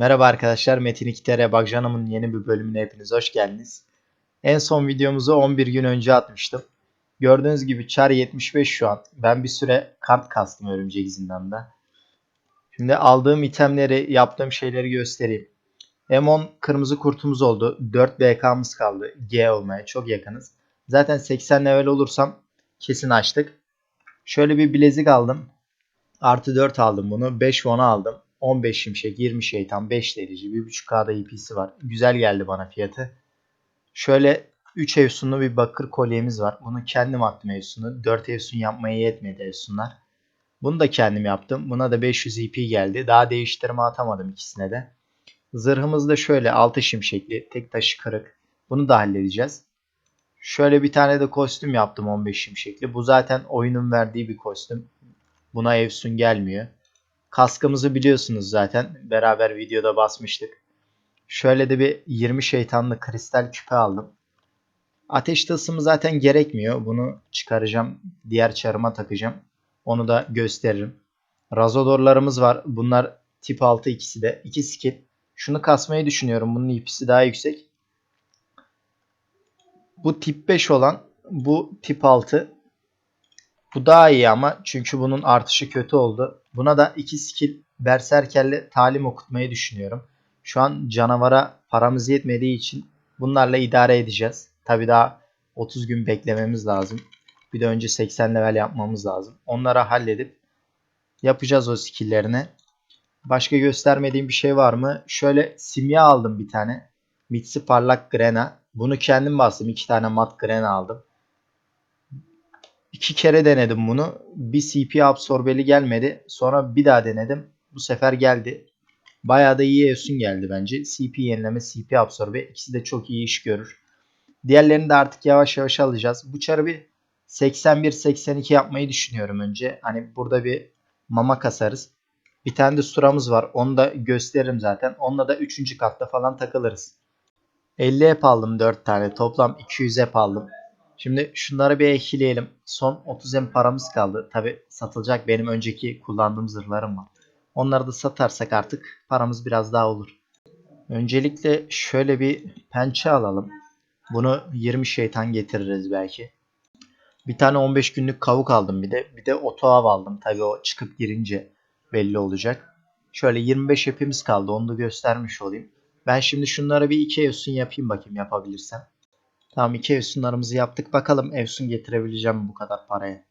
Merhaba arkadaşlar, Metin 2TR Bakcanam'ın yeni bir bölümüne hepiniz hoş geldiniz. En son videomuzu 11 gün önce atmıştım. Gördüğünüz gibi char 75 şu an. Ben bir süre kart kastım örümcek izinden de. Şimdi aldığım itemleri, yaptığım şeyleri göstereyim. M10 kırmızı kurtumuz oldu. 4 BK'mız kaldı. G olmaya çok yakınız. Zaten 80 level olursam kesin açtık. Şöyle bir bilezik aldım. Artı 4 aldım bunu. 5 won aldım. 15 şimşek, 20 şeytan, 5 derece, 1.5K'da EP'si var. Güzel geldi bana fiyatı. Şöyle 3 evsunlu bir bakır kolyemiz var. Bunu kendim attım evsunu. 4 evsun yapmaya yetmedi evsunlar. Bunu da kendim yaptım. Buna da 500 EP geldi. Daha değiştirme atamadım ikisine de. Zırhımız da şöyle 6 şimşekli. Tek taşı kırık. Bunu da halledeceğiz. Şöyle bir tane de kostüm yaptım 15 şimşekli. Bu zaten oyunun verdiği bir kostüm. Buna evsun gelmiyor. Kaskımızı biliyorsunuz zaten. Beraber videoda basmıştık. Şöyle de bir 20 şeytanlı kristal küpe aldım. Ateş tılsımı zaten gerekmiyor. Bunu çıkaracağım. Diğer çarıma takacağım. Onu da gösteririm. Razodorlarımız var. Bunlar tip 6 ikisi de. 2 skill. Şunu kasmayı düşünüyorum. Bunun ipisi daha yüksek. Bu tip 5 olan bu tip 6. Bu daha iyi ama çünkü bunun artışı kötü oldu. Buna da 2 skill berserkerle talim okutmayı düşünüyorum. Şu an canavara paramız yetmediği için bunlarla idare edeceğiz. Tabi daha 30 gün beklememiz lazım. Bir de önce 80 level yapmamız lazım. Onları halledip yapacağız o skilllerini. Başka göstermediğim bir şey var mı? Şöyle simya aldım bir tane. Mitsi parlak grena. Bunu kendim bastım. iki tane mat grena aldım. İki kere denedim bunu. Bir CP absorbeli gelmedi. Sonra bir daha denedim. Bu sefer geldi. Bayağı da iyi Esun geldi bence. CP yenileme, CP absorbe ikisi de çok iyi iş görür. Diğerlerini de artık yavaş yavaş alacağız. Bu çarı bir 81-82 yapmayı düşünüyorum önce. Hani burada bir mama kasarız. Bir tane de suramız var. Onu da gösteririm zaten. Onunla da 3. katta falan takılırız. 50 ep aldım 4 tane. Toplam 200 ep aldım. Şimdi şunları bir ekleyelim. Son 30 em paramız kaldı. Tabi satılacak benim önceki kullandığım zırhlarım var. Onları da satarsak artık paramız biraz daha olur. Öncelikle şöyle bir pençe alalım. Bunu 20 şeytan getiririz belki. Bir tane 15 günlük kavuk aldım bir de. Bir de otoav aldım. Tabi o çıkıp girince belli olacak. Şöyle 25 hepimiz kaldı. Onu da göstermiş olayım. Ben şimdi şunlara bir iki evsun yapayım bakayım yapabilirsem. Tamam iki evsunlarımızı yaptık. Bakalım evsun getirebileceğim mi bu kadar paraya.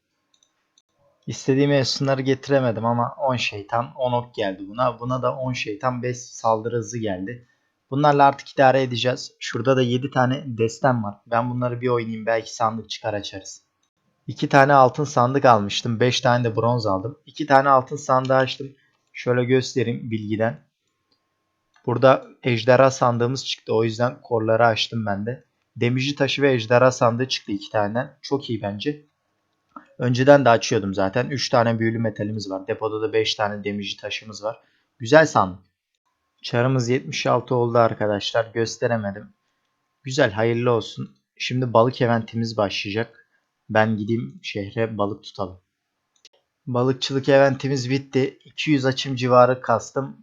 İstediğim evsunları getiremedim ama 10 şeytan 10 ok geldi buna. Buna da 10 şeytan 5 saldırı hızı geldi. Bunlarla artık idare edeceğiz. Şurada da 7 tane destem var. Ben bunları bir oynayayım belki sandık çıkar açarız. 2 tane altın sandık almıştım. 5 tane de bronz aldım. 2 tane altın sandığı açtım. Şöyle göstereyim bilgiden. Burada ejderha sandığımız çıktı. O yüzden korları açtım ben de. Demirci taşı ve ejderha sandığı çıktı iki taneden. Çok iyi bence. Önceden de açıyordum zaten. 3 tane büyülü metalimiz var. Depoda da 5 tane demirci taşımız var. Güzel sandık. Çarımız 76 oldu arkadaşlar. Gösteremedim. Güzel hayırlı olsun. Şimdi balık eventimiz başlayacak. Ben gideyim şehre balık tutalım. Balıkçılık eventimiz bitti. 200 açım civarı kastım.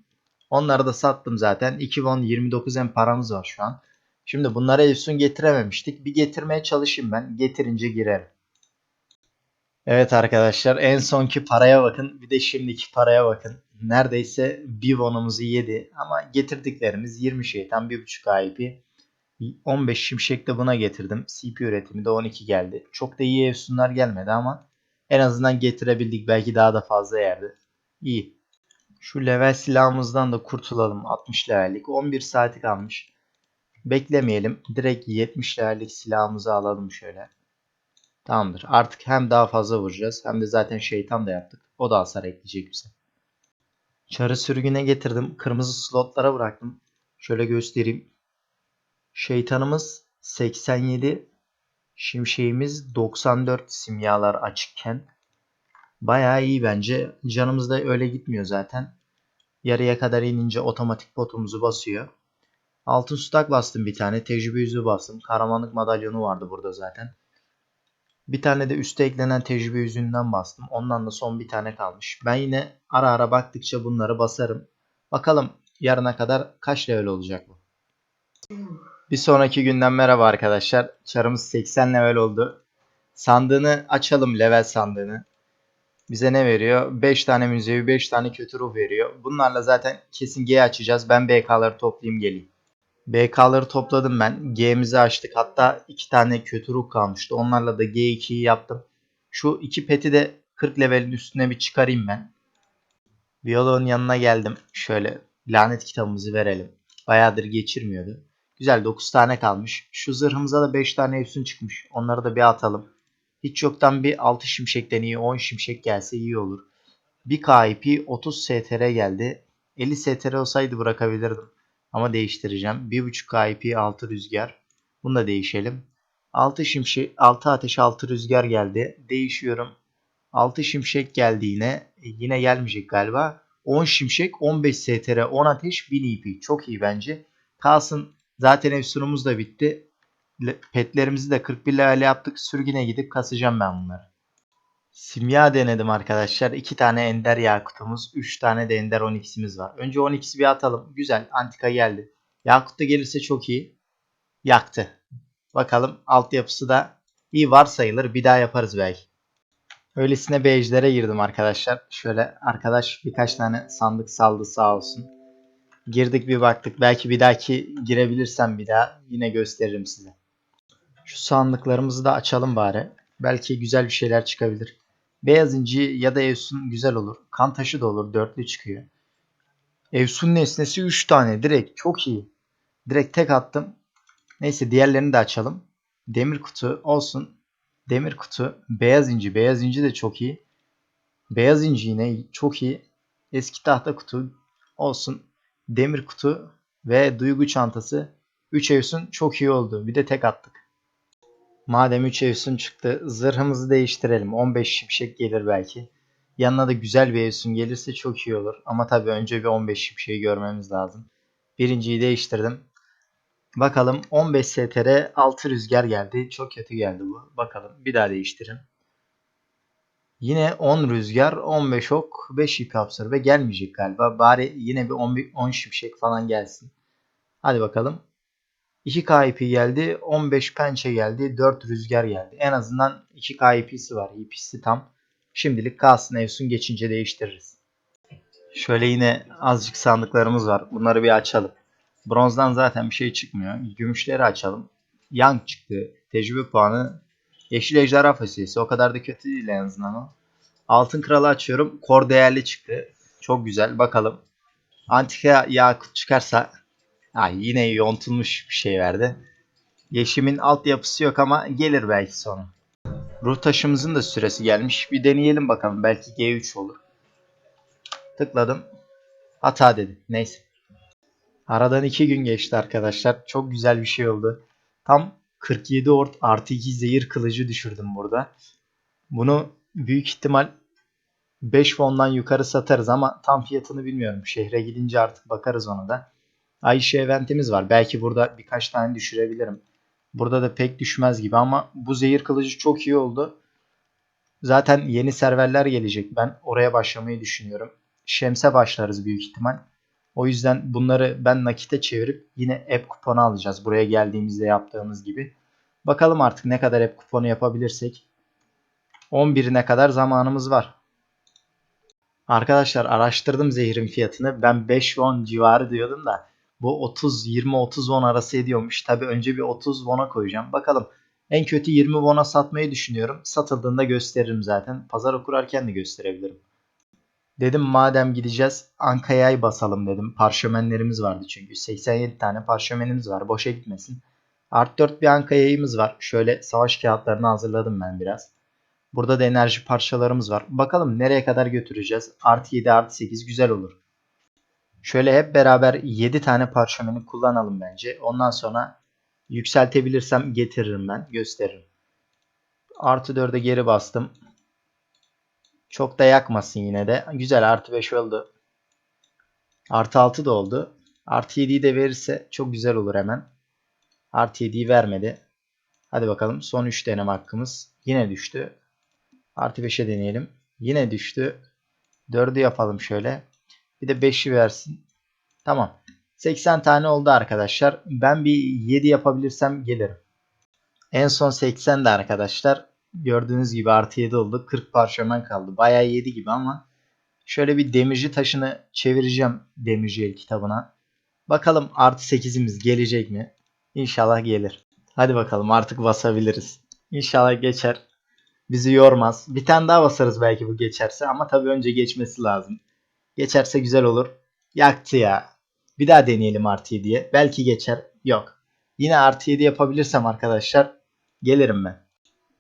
Onları da sattım zaten. 2 won 29 en paramız var şu an. Şimdi bunlara Efsun getirememiştik. Bir getirmeye çalışayım ben. Getirince girerim. Evet arkadaşlar en sonki paraya bakın. Bir de şimdiki paraya bakın. Neredeyse bir wonumuzu yedi. Ama getirdiklerimiz 20 şeytan 1.5 IP. 15 şimşek de buna getirdim. CP üretimi de 12 geldi. Çok da iyi Efsunlar gelmedi ama en azından getirebildik. Belki daha da fazla yerdi. İyi. Şu level silahımızdan da kurtulalım. 60 levellik. 11 saati kalmış. Beklemeyelim. Direkt 70 levellik silahımızı alalım şöyle. Tamamdır. Artık hem daha fazla vuracağız hem de zaten şeytan da yaptık. O da hasar ekleyecek bize. Çarı sürgüne getirdim. Kırmızı slotlara bıraktım. Şöyle göstereyim. Şeytanımız 87. Şimşeğimiz 94 simyalar açıkken. Bayağı iyi bence. Canımız da öyle gitmiyor zaten. Yarıya kadar inince otomatik botumuzu basıyor. Altın sudak bastım bir tane. Tecrübe yüzüğü bastım. Kahramanlık madalyonu vardı burada zaten. Bir tane de üste eklenen tecrübe yüzüğünden bastım. Ondan da son bir tane kalmış. Ben yine ara ara baktıkça bunları basarım. Bakalım yarına kadar kaç level olacak bu? Bir sonraki günden merhaba arkadaşlar. Çarımız 80 level oldu. Sandığını açalım level sandığını. Bize ne veriyor? 5 tane müzevi 5 tane kötü ruh veriyor. Bunlarla zaten kesin G açacağız. Ben BK'ları toplayayım geleyim. BK'ları topladım ben. G'mizi açtık. Hatta 2 tane kötü ruh kalmıştı. Onlarla da G2'yi yaptım. Şu iki peti de 40 levelin üstüne bir çıkarayım ben. Biyoloğun yanına geldim. Şöyle lanet kitabımızı verelim. Bayağıdır geçirmiyordu. Güzel 9 tane kalmış. Şu zırhımıza da 5 tane efsun çıkmış. Onları da bir atalım. Hiç yoktan bir 6 şimşekten iyi 10 şimşek gelse iyi olur. Bir KIP 30 STR geldi. 50 STR olsaydı bırakabilirdim. Ama değiştireceğim. 1.5 KIP 6 rüzgar. Bunu da değişelim. 6 şimşek 6 ateş 6 rüzgar geldi. Değişiyorum. 6 şimşek geldi yine. E, yine gelmeyecek galiba. 10 şimşek 15 STR 10 ateş 1000 EP. Çok iyi bence. Kalsın zaten efsunumuz da bitti. Le- Petlerimizi de 41 level yaptık. Sürgüne gidip kasacağım ben bunları. Simya denedim arkadaşlar. 2 tane ender yakutumuz, 3 tane de ender 12'simiz var. Önce 12'si bir atalım. Güzel. Antika geldi. Yakut da gelirse çok iyi. Yaktı. Bakalım altyapısı da iyi varsayılır. Bir daha yaparız belki. Öylesine bir ejdere girdim arkadaşlar. Şöyle arkadaş birkaç tane sandık saldı sağ olsun. Girdik bir baktık. Belki bir dahaki girebilirsem bir daha yine gösteririm size. Şu sandıklarımızı da açalım bari. Belki güzel bir şeyler çıkabilir. Beyaz inci ya da Evsun güzel olur. Kan taşı da olur. Dörtlü çıkıyor. Evsun nesnesi 3 tane. Direkt çok iyi. Direkt tek attım. Neyse diğerlerini de açalım. Demir kutu olsun. Demir kutu. Beyaz inci. Beyaz inci de çok iyi. Beyaz inci yine çok iyi. Eski tahta kutu olsun. Demir kutu ve duygu çantası. 3 Evsun çok iyi oldu. Bir de tek attık. Madem 3 Evsun çıktı zırhımızı değiştirelim. 15 şimşek gelir belki. Yanına da güzel bir Evsun gelirse çok iyi olur. Ama tabii önce bir 15 şimşeği görmemiz lazım. Birinciyi değiştirdim. Bakalım 15 STR 6 rüzgar geldi. Çok kötü geldi bu. Bakalım bir daha değiştirin. Yine 10 rüzgar, 15 ok, 5 ip absorbe gelmeyecek galiba. Bari yine bir 10, 10 şimşek falan gelsin. Hadi bakalım. 2K ipi geldi, 15 pençe geldi, 4 rüzgar geldi. En azından 2K ipisi var. İpisi tam. Şimdilik kalsın Evsun geçince değiştiririz. Şöyle yine azıcık sandıklarımız var. Bunları bir açalım. Bronzdan zaten bir şey çıkmıyor. Gümüşleri açalım. Yang çıktı. Tecrübe puanı. Yeşil ejderha fasulyesi. O kadar da kötü değil en azından o. Altın kralı açıyorum. Kor değerli çıktı. Çok güzel. Bakalım. Antika yakut çıkarsa ha, yine yontulmuş bir şey verdi. Yeşimin altyapısı yok ama gelir belki sonra. Ruh taşımızın da süresi gelmiş. Bir deneyelim bakalım. Belki G3 olur. Tıkladım. Hata dedi. Neyse. Aradan 2 gün geçti arkadaşlar. Çok güzel bir şey oldu. Tam 47 ort artı 2 zehir kılıcı düşürdüm burada. Bunu büyük ihtimal 5 fondan yukarı satarız ama tam fiyatını bilmiyorum. Şehre gidince artık bakarız ona da. Ayşe eventimiz var. Belki burada birkaç tane düşürebilirim. Burada da pek düşmez gibi ama bu zehir kılıcı çok iyi oldu. Zaten yeni serverler gelecek. Ben oraya başlamayı düşünüyorum. Şems'e başlarız büyük ihtimal. O yüzden bunları ben nakite çevirip yine app kuponu alacağız. Buraya geldiğimizde yaptığımız gibi. Bakalım artık ne kadar app kuponu yapabilirsek. 11'ine kadar zamanımız var. Arkadaşlar araştırdım zehrin fiyatını. Ben 5 won civarı diyordum da bu 30 20 30 won arası ediyormuş. Tabi önce bir 30 won'a koyacağım. Bakalım. En kötü 20 won'a satmayı düşünüyorum. Satıldığında gösteririm zaten. Pazara kurarken de gösterebilirim. Dedim madem gideceğiz Ankaya'yı basalım dedim. Parşömenlerimiz vardı çünkü. 87 tane parşömenimiz var. Boşa gitmesin. Art 4 bir Ankaya'yımız var. Şöyle savaş kağıtlarını hazırladım ben biraz. Burada da enerji parçalarımız var. Bakalım nereye kadar götüreceğiz. Artı 7 artı 8 güzel olur. Şöyle hep beraber 7 tane parşömeni kullanalım bence. Ondan sonra yükseltebilirsem getiririm ben. Gösteririm. Artı 4'e geri bastım. Çok da yakmasın yine de. Güzel artı 5 oldu. Artı 6 da oldu. Artı 7'yi de verirse çok güzel olur hemen. Artı 7'yi vermedi. Hadi bakalım son 3 deneme hakkımız. Yine düştü. Artı 5'e deneyelim. Yine düştü. 4'ü yapalım şöyle. Bir de 5'i versin. Tamam. 80 tane oldu arkadaşlar. Ben bir 7 yapabilirsem gelirim. En son 80 de arkadaşlar. Gördüğünüz gibi artı 7 oldu. 40 parşömen kaldı. Bayağı 7 gibi ama şöyle bir demirci taşını çevireceğim demirci el kitabına. Bakalım artı 8'imiz gelecek mi? İnşallah gelir. Hadi bakalım artık basabiliriz. İnşallah geçer. Bizi yormaz. Bir tane daha basarız belki bu geçerse ama tabii önce geçmesi lazım. Geçerse güzel olur. Yaktı ya. Bir daha deneyelim artı 7'ye. Belki geçer. Yok. Yine artı 7 yapabilirsem arkadaşlar gelirim ben.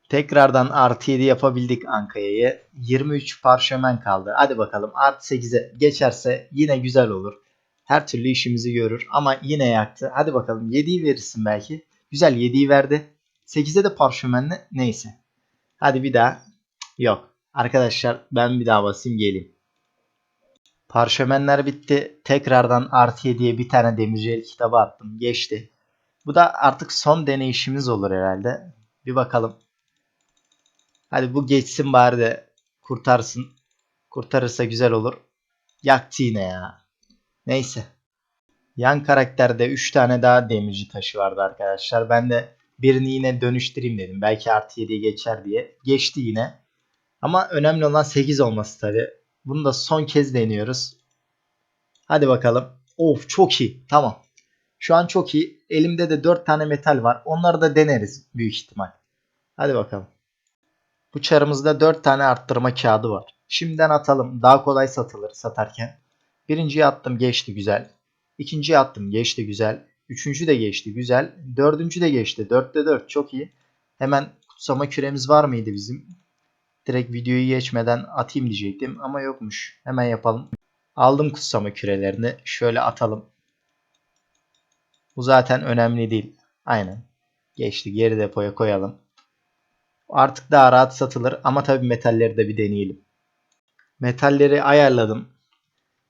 Tekrardan artı 7 yapabildik Ankaya'yı. 23 parşömen kaldı. Hadi bakalım artı 8'e geçerse yine güzel olur. Her türlü işimizi görür ama yine yaktı. Hadi bakalım 7'yi verirsin belki. Güzel 7'yi verdi. 8'e de parşömenle neyse. Hadi bir daha. Yok. Arkadaşlar ben bir daha basayım geleyim. Parşömenler bitti. Tekrardan artı 7'ye bir tane demirci el kitabı attım. Geçti. Bu da artık son deneyişimiz olur herhalde. Bir bakalım. Hadi bu geçsin bari de kurtarsın. Kurtarırsa güzel olur. Yaktı yine ya. Neyse. Yan karakterde 3 tane daha demirci taşı vardı arkadaşlar. Ben de birini yine dönüştüreyim dedim. Belki artı 7'ye geçer diye. Geçti yine. Ama önemli olan 8 olması tabi. Bunu da son kez deniyoruz. Hadi bakalım. Of çok iyi. Tamam. Şu an çok iyi. Elimde de 4 tane metal var. Onları da deneriz büyük ihtimal. Hadi bakalım. Bu çarımızda 4 tane arttırma kağıdı var. Şimdiden atalım. Daha kolay satılır satarken. Birinciyi attım geçti güzel. İkinciyi attım geçti güzel. Üçüncü de geçti güzel. Dördüncü de geçti. Dörtte dört çok iyi. Hemen kutsama küremiz var mıydı bizim? Direkt videoyu geçmeden atayım diyecektim ama yokmuş. Hemen yapalım. Aldım kutsama kürelerini. Şöyle atalım. Bu zaten önemli değil. Aynen. Geçti. Geri depoya koyalım. Artık daha rahat satılır ama tabii metalleri de bir deneyelim. Metalleri ayarladım.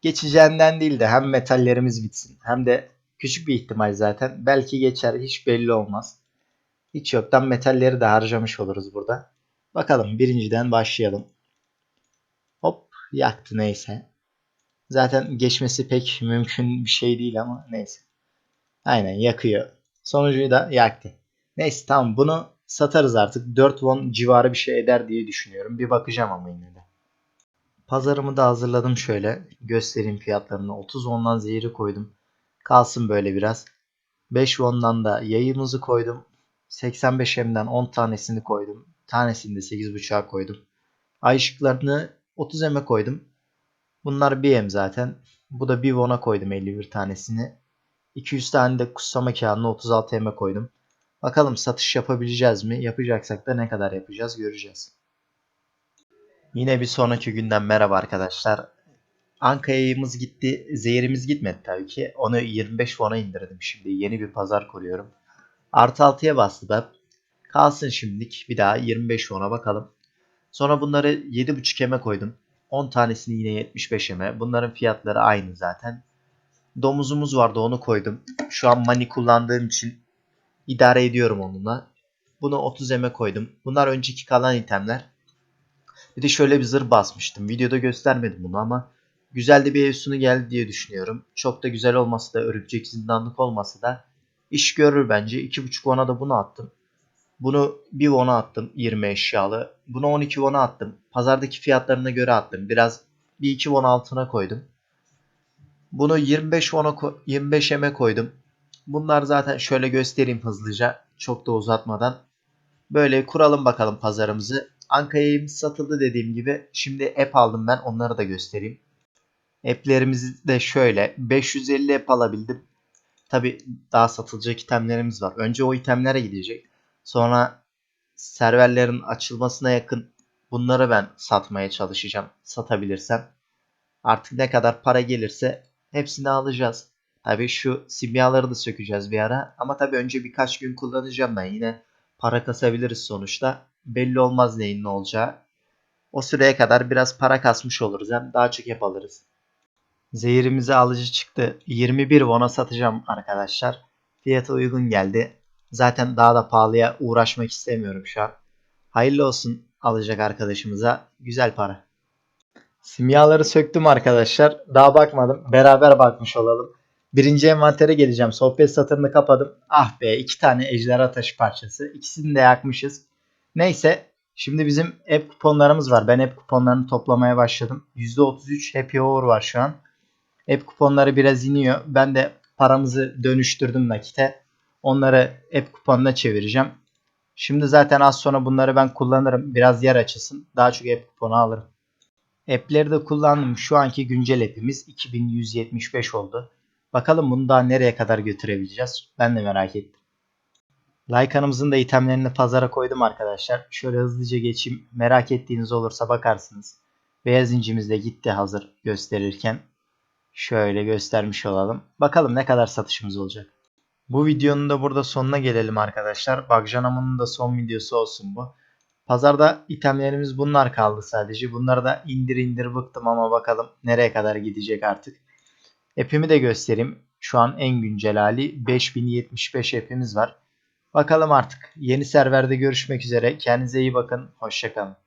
Geçeceğinden değil de hem metallerimiz bitsin hem de küçük bir ihtimal zaten. Belki geçer hiç belli olmaz. Hiç yoktan metalleri de harcamış oluruz burada. Bakalım birinciden başlayalım. Hop yaktı neyse. Zaten geçmesi pek mümkün bir şey değil ama neyse. Aynen yakıyor. Sonucuyu da yaktı. Neyse tamam bunu satarız artık. 4 won civarı bir şey eder diye düşünüyorum. Bir bakacağım ama yine de. Pazarımı da hazırladım şöyle. Göstereyim fiyatlarını. 30 won'dan zehri koydum. Kalsın böyle biraz. 5 won'dan da yayımızı koydum. 85 M'den 10 tanesini koydum. Tanesini de 8.5'a koydum. Ay ışıklarını 30 M'e koydum. Bunlar 1 M zaten. Bu da 1 won'a koydum 51 tanesini. 200 tane de kutsama kağıdını 36 M'e koydum. Bakalım satış yapabileceğiz mi? Yapacaksak da ne kadar yapacağız göreceğiz. Yine bir sonraki günden merhaba arkadaşlar. Anka'yımız gitti. Zehirimiz gitmedi tabii ki. Onu 25 fona indirdim şimdi. Yeni bir pazar kuruyorum. Artı 6'ya bastı da. Kalsın şimdilik. Bir daha 25 fona bakalım. Sonra bunları 7.5 eme koydum. 10 tanesini yine 75 eme. Bunların fiyatları aynı zaten. Domuzumuz vardı onu koydum. Şu an money kullandığım için idare ediyorum onunla. Bunu 30 eme koydum. Bunlar önceki kalan itemler. Bir de şöyle bir zırh basmıştım. Videoda göstermedim bunu ama güzel de bir Efsun'u geldi diye düşünüyorum. Çok da güzel olması da örümcek zindanlık olması da iş görür bence. 2.5 won'a da bunu attım. Bunu 1 won'a attım 20 eşyalı. Bunu 12 won'a attım. Pazardaki fiyatlarına göre attım. Biraz bir 2 won altına koydum. Bunu 25 won'a 25 eme koydum. Bunlar zaten şöyle göstereyim hızlıca. Çok da uzatmadan. Böyle kuralım bakalım pazarımızı. Anka'ya satıldı dediğim gibi. Şimdi app aldım ben. Onları da göstereyim. App'lerimizi de şöyle. 550 app alabildim. Tabi daha satılacak itemlerimiz var. Önce o itemlere gidecek. Sonra serverlerin açılmasına yakın bunları ben satmaya çalışacağım. Satabilirsem. Artık ne kadar para gelirse hepsini alacağız. Tabi şu simyaları da sökeceğiz bir ara. Ama tabi önce birkaç gün kullanacağım ben. Yine para kasabiliriz sonuçta. Belli olmaz neyin ne olacağı. O süreye kadar biraz para kasmış oluruz. Hem daha çok hep alırız. Zehirimize alıcı çıktı. 21 won'a satacağım arkadaşlar. Fiyatı uygun geldi. Zaten daha da pahalıya uğraşmak istemiyorum şu an. Hayırlı olsun alacak arkadaşımıza. Güzel para. Simyaları söktüm arkadaşlar. Daha bakmadım. Beraber bakmış olalım. Birinci envantere geleceğim. Sohbet satırını kapadım. Ah be iki tane ejderha taşı parçası. İkisini de yakmışız. Neyse şimdi bizim app kuponlarımız var. Ben app kuponlarını toplamaya başladım. %33 happy hour var şu an. App kuponları biraz iniyor. Ben de paramızı dönüştürdüm nakite. Onları app kuponuna çevireceğim. Şimdi zaten az sonra bunları ben kullanırım. Biraz yer açılsın. Daha çok app kuponu alırım. App'leri de kullandım. Şu anki güncel app'imiz 2175 oldu. Bakalım bunu daha nereye kadar götürebileceğiz. Ben de merak ettim. Lycan'ımızın da itemlerini pazara koydum arkadaşlar. Şöyle hızlıca geçeyim. Merak ettiğiniz olursa bakarsınız. Beyaz incimiz de gitti hazır gösterirken. Şöyle göstermiş olalım. Bakalım ne kadar satışımız olacak. Bu videonun da burada sonuna gelelim arkadaşlar. Bakjanamon'un da son videosu olsun bu. Pazarda itemlerimiz bunlar kaldı sadece. Bunları da indir indir bıktım ama bakalım nereye kadar gidecek artık. App'imi de göstereyim. Şu an en güncel hali 5075 app'imiz var. Bakalım artık. Yeni serverde görüşmek üzere. Kendinize iyi bakın. Hoşçakalın.